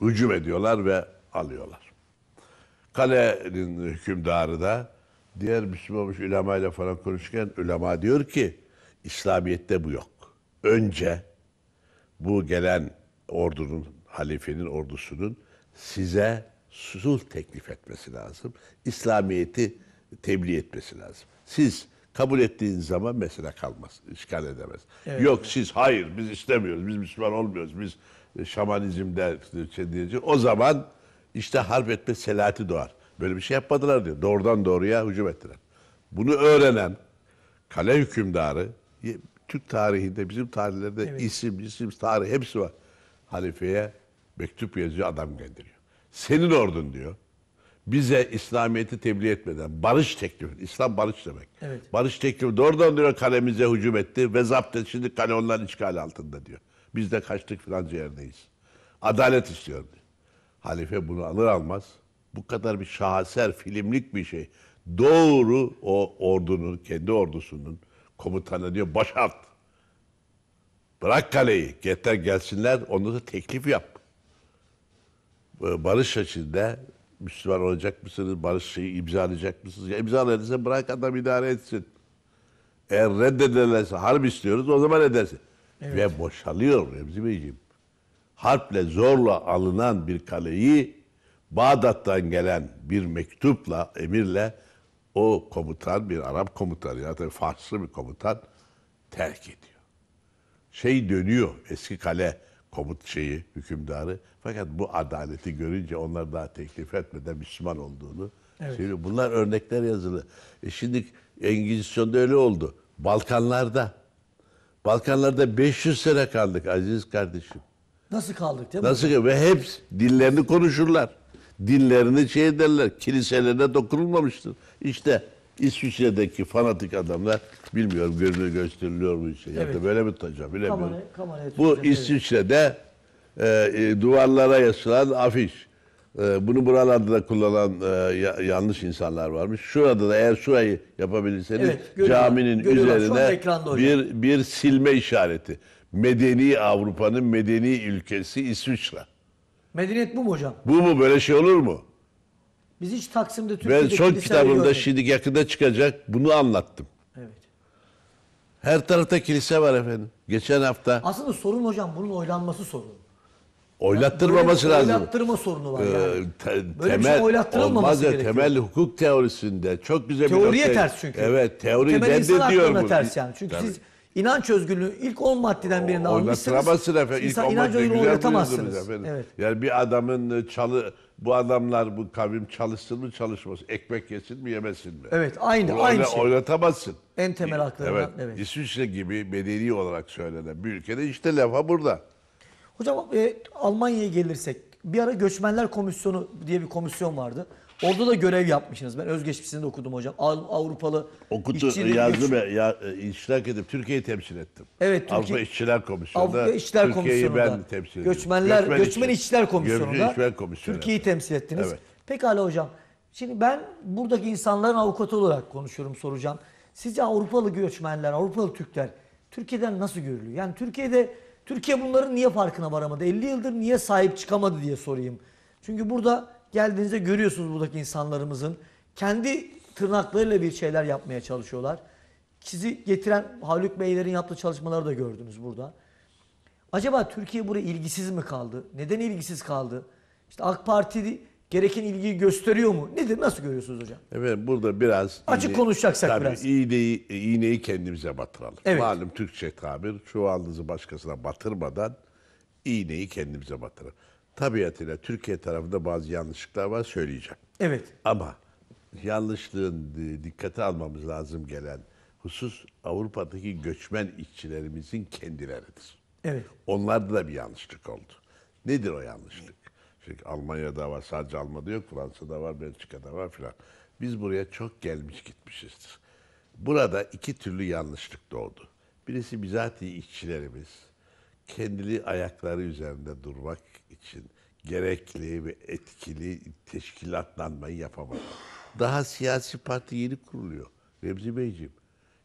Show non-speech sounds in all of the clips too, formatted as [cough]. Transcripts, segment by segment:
hücum ediyorlar ve alıyorlar. Kalenin hükümdarı da diğer Müslüman olmuş ulemayla falan konuşurken ulema diyor ki İslamiyet'te bu yok. Önce bu gelen ordunun, halifenin ordusunun size sulh teklif etmesi lazım. İslamiyet'i tebliğ etmesi lazım. Siz kabul ettiğiniz zaman mesele kalmaz, işgal edemez. Yok siz hayır biz istemiyoruz, biz Müslüman olmuyoruz, biz şamanizmde şey diyecek. O zaman işte harp etme selati doğar. Böyle bir şey yapmadılar diyor. Doğrudan doğruya hücum ettiler. Bunu öğrenen kale hükümdarı Türk tarihinde bizim tarihlerde isim, isim, tarih hepsi var. Halifeye mektup yazıyor adam gönderiyor. Senin ordun diyor. Bize İslamiyet'i tebliğ etmeden barış teklifi, İslam barış demek. Evet. Barış teklifi doğrudan diyor kalemize hücum etti ve zapt etti. Şimdi kale onların işgal altında diyor. Biz de kaçtık filanca yerdeyiz. Adalet istiyor diyor. Halife bunu alır almaz bu kadar bir şaheser filmlik bir şey. Doğru o ordunun, kendi ordusunun komutanı diyor boşalt. Bırak kaleyi, getir gelsinler, onu da teklif yap. Barış içinde Müslüman olacak mısınız, barış şeyi imzalayacak mısınız? Ya imzalarsa bırak adam idare etsin. Eğer reddederlerse harp istiyoruz o zaman edersin. Ve boşalıyor Remzi Beyciğim. Harple zorla alınan bir kaleyi Bağdat'tan gelen bir mektupla, emirle o komutan, bir Arap komutanı ya da Farslı bir komutan terk ediyor şey dönüyor eski kale komut şeyi hükümdarı. Fakat bu adaleti görünce onlar daha teklif etmeden Müslüman olduğunu söylüyor. Bunlar örnekler yazılı. E şimdi Engizisyon'da öyle oldu. Balkanlarda Balkanlarda 500 sene kaldık aziz kardeşim. Nasıl kaldık değil mi? Nasıl ki? Ve hep dillerini konuşurlar. Dinlerini şey ederler. Kiliselerine dokunulmamıştır. İşte İsviçre'deki fanatik adamlar bilmiyorum görünür gösteriliyor mu işte. Ya Evet. da böyle mi tutacağım bilemiyorum. Kamera- kameraya Bu. İsviçre'de e, e, duvarlara yazılan afiş. E, bunu buralarda da kullanan e, ya- yanlış insanlar varmış. Şurada da eğer şurayı yapabilirseniz Evet, görüyorlar. caminin anda üzerine bir bir silme işareti. Medeni Avrupa'nın medeni ülkesi İsviçre. Medeniyet bu mu hocam? Bu mu böyle şey olur mu? Biz hiç Taksim'de Ben Türkiye'de son kiliseleri kitabımda görmedik. şimdi yakında çıkacak bunu anlattım. Evet. Her tarafta kilise var efendim. Geçen hafta Aslında sorun hocam bunun oylanması sorun. oylattırmaması Böyle bir lazım. Oylattırma sorunu var Ee, yani. te- Böyle bir şey temel oylattırılmaması olmaz ya, gerekiyor. temel hukuk teorisinde çok güzel bir Teoriye ters çünkü. Evet teori Temel insan reddediyor haklarına bunu. ters yani. Çünkü Tabii. siz inanç özgürlüğü ilk 10 maddeden birini almışsınız. Oylattıramazsın efendim. İlk İnsan on inanç madde özgürlüğünü güzel efendim. Evet. Yani bir adamın çalı bu adamlar bu kavim çalışsın mı çalışmasın. Ekmek yesin mi yemesin mi? Evet, aynı- Bunu aynı oyla- şey. Oynatamazsın. En temel haklarından, Evet. evet. İsviçre gibi medeni olarak söylenen bir ülkede işte lafa burada. Hocam e, Almanya'ya gelirsek bir ara göçmenler komisyonu diye bir komisyon vardı. Orada da görev yapmışsınız. Ben özgeçmişini de okudum hocam. Av- Avrupalı işçinin yazdım, ya, ya, e, iştirak edip Türkiye'yi temsil ettim. Evet, Türkiye- Avrupa İşçiler Komisyonu'nda. Avrupa İşçiler Türkiye'yi ben temsil ediyorum. Göçmenler, Göçmen, İşçi- İşçiler Komisyonu'nda Göçmen Komisyonu. Türkiye'yi temsil ettiniz. Evet. Pekala hocam. Şimdi ben buradaki insanların avukatı olarak konuşuyorum, soracağım. Sizce Avrupalı göçmenler, Avrupalı Türkler Türkiye'den nasıl görülüyor? Yani Türkiye'de Türkiye bunların niye farkına varamadı? 50 yıldır niye sahip çıkamadı diye sorayım. Çünkü burada geldiğinizde görüyorsunuz buradaki insanlarımızın kendi tırnaklarıyla bir şeyler yapmaya çalışıyorlar. Sizi getiren Haluk Beylerin yaptığı çalışmaları da gördünüz burada. Acaba Türkiye buraya ilgisiz mi kaldı? Neden ilgisiz kaldı? İşte AK Parti gereken ilgiyi gösteriyor mu? Nedir? Nasıl görüyorsunuz hocam? Evet burada biraz... Açık iğne- konuşacaksak tabii, biraz. Iğneyi, iğneyi kendimize batıralım. Evet. Malum Türkçe tabir çuvaldızı başkasına batırmadan iğneyi kendimize batıralım. Tabiatıyla Türkiye tarafında bazı yanlışlıklar var söyleyeceğim. Evet. Ama yanlışlığın dikkate almamız lazım gelen husus Avrupa'daki göçmen işçilerimizin kendileridir. Evet. Onlarda da bir yanlışlık oldu. Nedir o yanlışlık? Çünkü Almanya'da var, sadece Almanya'da yok, Fransa'da var, Belçika'da var filan. Biz buraya çok gelmiş gitmişizdir. Burada iki türlü yanlışlık doğdu. Birisi bizatihi işçilerimiz kendili ayakları üzerinde durmak için gerekli ve etkili teşkilatlanmayı yapamadı. Daha siyasi parti yeni kuruluyor. Remzi Beyciğim.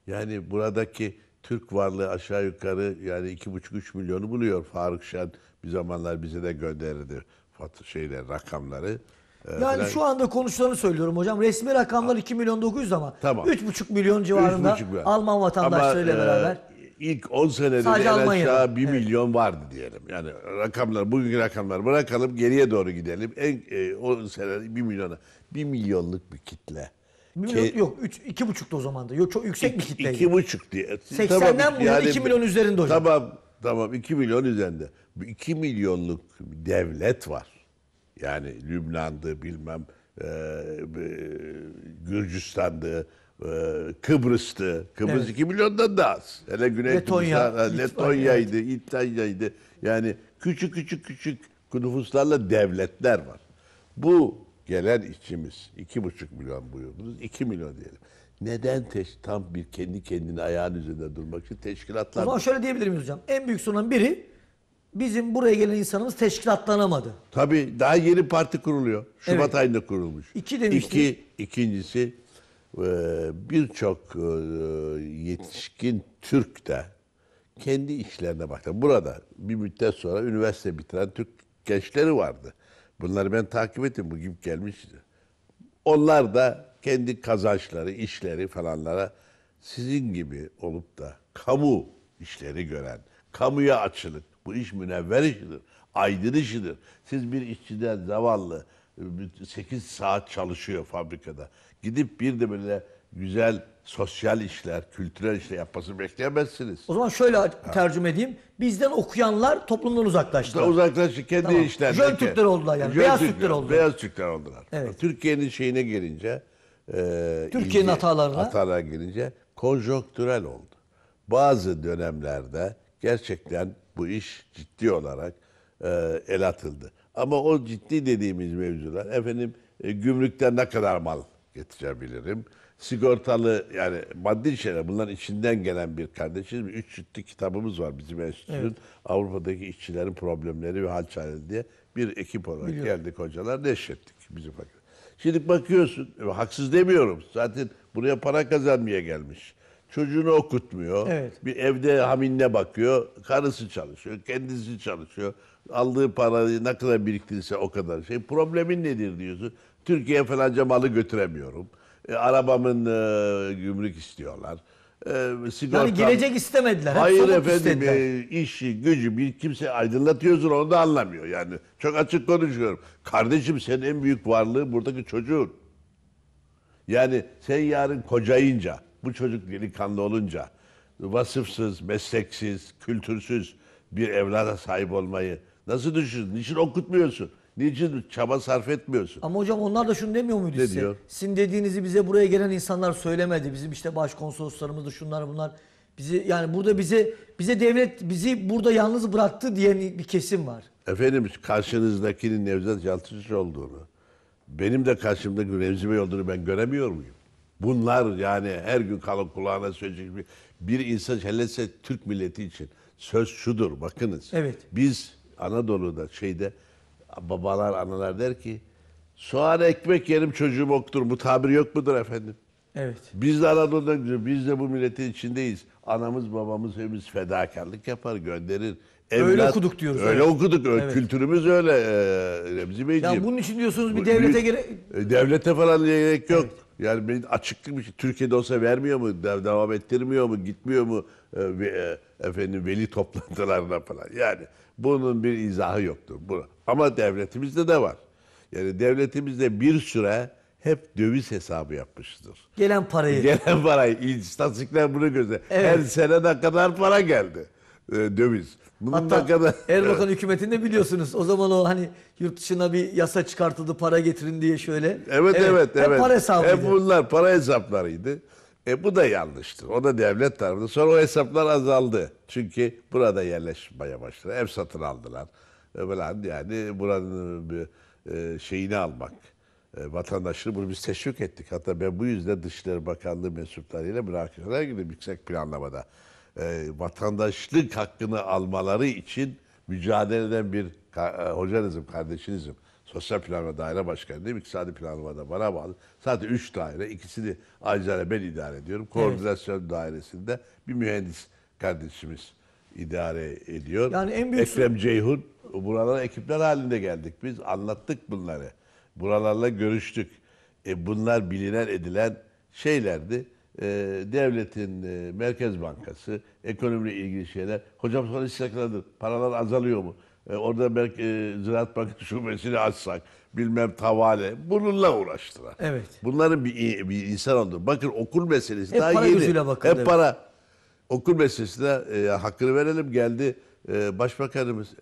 Yani buradaki Türk varlığı aşağı yukarı yani iki buçuk üç milyonu buluyor. Faruk Şen bir zamanlar bize de gönderirdi. şeyler rakamları. e, Yani falan. şu anda konuşulanı söylüyorum hocam. Resmi rakamlar 2 milyon 900 ama Tamam. 3,5 milyon civarında 3,5 milyon. Alman vatandaşlarıyla Ama, e, beraber. İlk 10 senede en aşağı 1 Evet. milyon vardı diyelim. Yani rakamlar, bugünkü rakamlar bırakalım geriye doğru gidelim. En e, 10 senede 1 milyona. 1 milyonluk bir kitle. Milyon, Ke- yok 3 2,5'tu o zaman da. Yok çok yüksek bir kitleydi. İki buçuk diye. 80'den bu yana iki milyon üzerinde hocam. Tamam, tamam 2 milyon üzerinde. 2 milyonluk bir devlet var. Yani Lübnan'dı bilmem e, e, Gürcistan'dı, Kıbrıs'tı. Kıbrıs Evet. 2 milyondan da az. Hele Güney Letonya, Kıbrıs'ta, Letonya'ydı, İtalya'ydı. Yani küçük küçük küçük nüfuslarla devletler var. Bu gelen işçimiz 2,5 milyon buyurdunuz, 2 milyon diyelim. Neden teş, tam bir kendi kendine ayağın üzerinde durmak için O teşkilatlar zaman şöyle diyebilir miyiz hocam? En büyük sorunun biri bizim buraya gelen insanımız teşkilatlanamadı. Tabii daha yeni parti kuruluyor. Şubat Evet. ayında kurulmuş. İki demiştiniz. İki, ikincisi birçok e, yetişkin Türk de kendi işlerine baktı. Burada bir müddet sonra üniversite bitiren Türk gençleri vardı. Bunları ben takip ettim. Bugün gelmişti. Onlar da kendi kazançları, işleri falanlara sizin gibi olup da kamu işleri gören, kamuya açılık, bu iş münevver işidir, aydın işidir. Siz bir işçiden zavallı 8 saat çalışıyor fabrikada. Gidip bir de böyle güzel sosyal işler, kültürel işler yapmasını bekleyemezsiniz. O zaman şöyle tercüme edeyim. Bizden okuyanlar toplumdan uzaklaştılar. Uzaklaştı kendi Tamam. işlerine. Jön Türkler oldular yani. Beyaz Türkler oldular. Beyaz Türkler oldular. Evet. Türkiye'nin şeyine gelince e, Türkiye'nin hatalarına. hatalara gelince konjonktürel oldu. Bazı dönemlerde gerçekten bu iş ciddi olarak e, el atıldı. Ama o ciddi dediğimiz mevzular efendim e, gümrükten ne kadar mal getirebilirim? Sigortalı yani maddi şeyler bunların içinden gelen bir kardeşiz. Üç ciddi kitabımız var bizim enstitünün. Avrupa'daki işçilerin problemleri ve hal çareleri diye bir ekip olarak geldik hocalar neşrettik bizim fakir. Şimdi bakıyorsun, e, haksız demiyorum. Zaten buraya para kazanmaya gelmiş. Çocuğunu okutmuyor. Evet. Bir evde haminle bakıyor. Karısı çalışıyor, kendisi çalışıyor. Aldığı parayı ne kadar biriktirirse o kadar şey. Problemin nedir diyorsun. Türkiye'ye falanca malı götüremiyorum. E, arabamın e, gümrük istiyorlar. E, sigortam- Yani gelecek istemediler. Hep Hayır efendim istediler. e, işi, gücü bir kimse aydınlatıyorsun onu da anlamıyor yani. Çok açık konuşuyorum. Kardeşim senin en büyük varlığı buradaki çocuğun. Yani sen yarın kocayınca, bu çocuk delikanlı olunca vasıfsız, mesleksiz, kültürsüz bir evlada sahip olmayı nasıl düşünüyorsun? Niçin okutmuyorsun? Niçin çaba sarf etmiyorsun? Ama hocam onlar da şunu demiyor muydu Ne size? diyor? Sizin dediğinizi bize buraya gelen insanlar söylemedi. Bizim işte başkonsoloslarımız da şunlar bunlar. Bizi yani burada bize bize devlet bizi burada yalnız bıraktı diyen bir kesim var. Efendim karşınızdakinin Nevzat Yalçınç olduğunu, benim de karşımdaki Remzi Bey olduğunu ben göremiyor muyum? Bunlar yani her gün kalın kulağına söyleyecek bir, bir insan hellese Türk milleti için söz şudur bakınız. Evet. Biz Anadolu'da şeyde babalar analar der ki soğan ekmek yerim çocuğum okutur. Bu tabir yok mudur efendim? Evet. Biz de Anadolu'da biz de bu milletin içindeyiz. Anamız babamız hepimiz fedakarlık yapar gönderir. Öyle okuduk diyoruz, Öyle evet. okuduk. Öyle, Evet. Kültürümüz öyle e, Remzi Beyciğim. Ya bunun için diyorsunuz bir devlete gerek E, Devlete falan gerek yok. Yani benim açıklık bir şey. Türkiye'de olsa vermiyor mu? de- Devam ettirmiyor mu? Gitmiyor mu? E, ve- e, efendim veli [laughs] toplantılarına falan. Yani bunun bir izahı yoktur. Ama devletimizde de var. Yani devletimizde bir süre hep döviz hesabı yapmıştır. gelen parayı. Gelen parayı, istatistikler bunu gösteriyor. Evet. Her sene ne kadar para geldi e, döviz. Bunun Hatta kadar... [laughs] Erbakan hükümetinde biliyorsunuz o zaman o hani yurt dışına bir yasa çıkartıldı para getirin diye şöyle. Evet evet evet. Hep para hesabıydı. Hep bunlar para hesaplarıydı. E bu da yanlıştır. O da devlet tarafından. Sonra o hesaplar azaldı. Çünkü burada yerleşmeye başladı. Ev satın aldılar. E falan yani buranın bir e, şeyini almak. E, vatandaşını bunu biz teşvik ettik. Hatta ben bu yüzden Dışişleri Bakanlığı mensuplarıyla münakaşalara girdim yüksek planlamada. E, vatandaşlık hakkını almaları için mücadele eden bir e, hocanızım, kardeşinizim. Sosyal Planlama Daire Başkanıyım. İktisadi Planlamada bana bağlı. Zaten üç daire. ikisini acizane ben idare ediyorum. Koordinasyon dairesinde bir mühendis kardeşimiz idare ediyor. Yani en büyük Ekrem Ceyhun buralara ekipler halinde geldik. Biz anlattık bunları. Buralarla görüştük. E, bunlar bilinen edilen şeylerdi. E, devletin e, Merkez Bankası, ekonomiyle ilgili şeyler. Hocam sonra istikradır. Paralar azalıyor mu? E, orada belki e, Ziraat Bankası [laughs] şubesini açsak, bilmem tavale. Bununla uğraştılar. Evet. Bunların bir, bir insan oldu. Bakın okul meselesi Hep daha para yeni. bakıldı, Hep evet. para. Okul meselesine e, hakkını verelim. Geldi e, Başbakanımız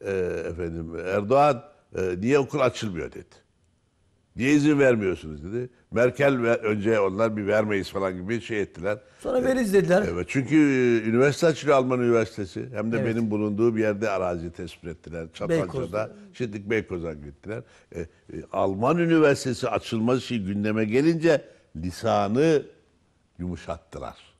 e, efendim Erdoğan e, niye okul açılmıyor dedi. Niye izin vermiyorsunuz dedi. Merkel ve önce onlar bir vermeyiz falan gibi şey ettiler. Sonra veririz dediler. Evet çünkü e, üniversite açılıyor Alman Üniversitesi. Hem de Evet. benim bulunduğum yerde arazi tespit ettiler. Beykoz'da. Çatalca'da. Şimdi Beykoz'a gittiler. E, e, Alman Üniversitesi açılması için gündeme gelince lisanı yumuşattılar.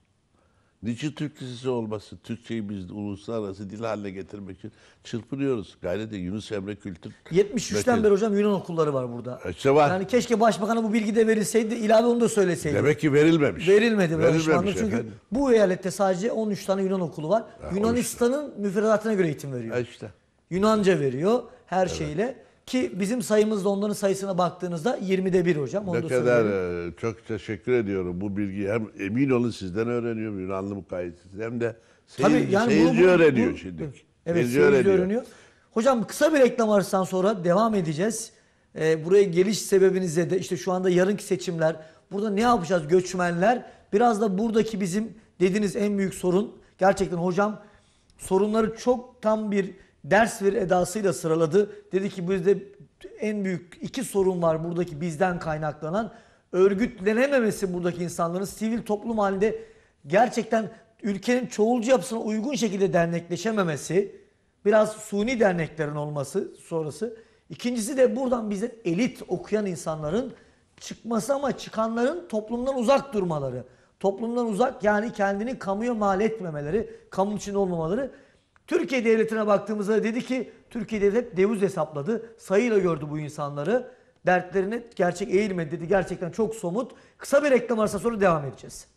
Niçin Türk Lisesi olması? Türkçeyi biz uluslararası dil haline getirmek için çırpınıyoruz. Gayret ediyor. Yunus Emre Kültür 73'ten Merkezi. beri hocam Yunan okulları var burada. İşte var. Yani keşke başbakana bu bilgi de verilseydi, ilave onu da söyleseydi. Demek ki verilmemiş. Verilmedi Verilmemiş çünkü efendim. bu eyalette sadece 13 tane Yunan okulu var. Yunanistan'ın müfredatına göre eğitim veriyor. Ha işte. Yunanca veriyor her şeyle. Ki bizim sayımızda onların sayısına baktığınızda 20'de 1 hocam. Onu Ne da kadar söyleyelim. e, çok teşekkür ediyorum bu bilgiyi. Hem emin olun sizden öğreniyorum Yunanlı mukayesesiz hem de seyirci, Tabii yani seyirci bunu- öğreniyor bu- şimdi. Evet seyirci öğreniyor. Hocam kısa bir reklam arasından sonra devam edeceğiz. Ee, buraya geliş sebebinize de işte şu anda yarınki seçimler. Burada ne yapacağız göçmenler? Biraz da buradaki bizim dediğiniz en büyük sorun. Gerçekten hocam sorunları çok tam bir ders bir edasıyla sıraladı. Dedi ki bizde en büyük iki sorun var buradaki bizden kaynaklanan. Örgütlenememesi buradaki insanların sivil toplum halinde gerçekten ülkenin çoğulcu yapısına uygun şekilde dernekleşememesi, biraz suni derneklerin olması sonrası. İkincisi de buradan bize elit okuyan insanların çıkması ama çıkanların toplumdan uzak durmaları. Toplumdan uzak yani kendini kamuya mal etmemeleri, kamunun içinde olmamaları. Türkiye devletine baktığımızda dedi ki Türkiye devlet devuz hesapladı. Sayıyla gördü bu insanları. Dertlerine gerçek eğilmedi dedi. Gerçekten çok somut. Kısa bir reklam arasından sonra devam edeceğiz.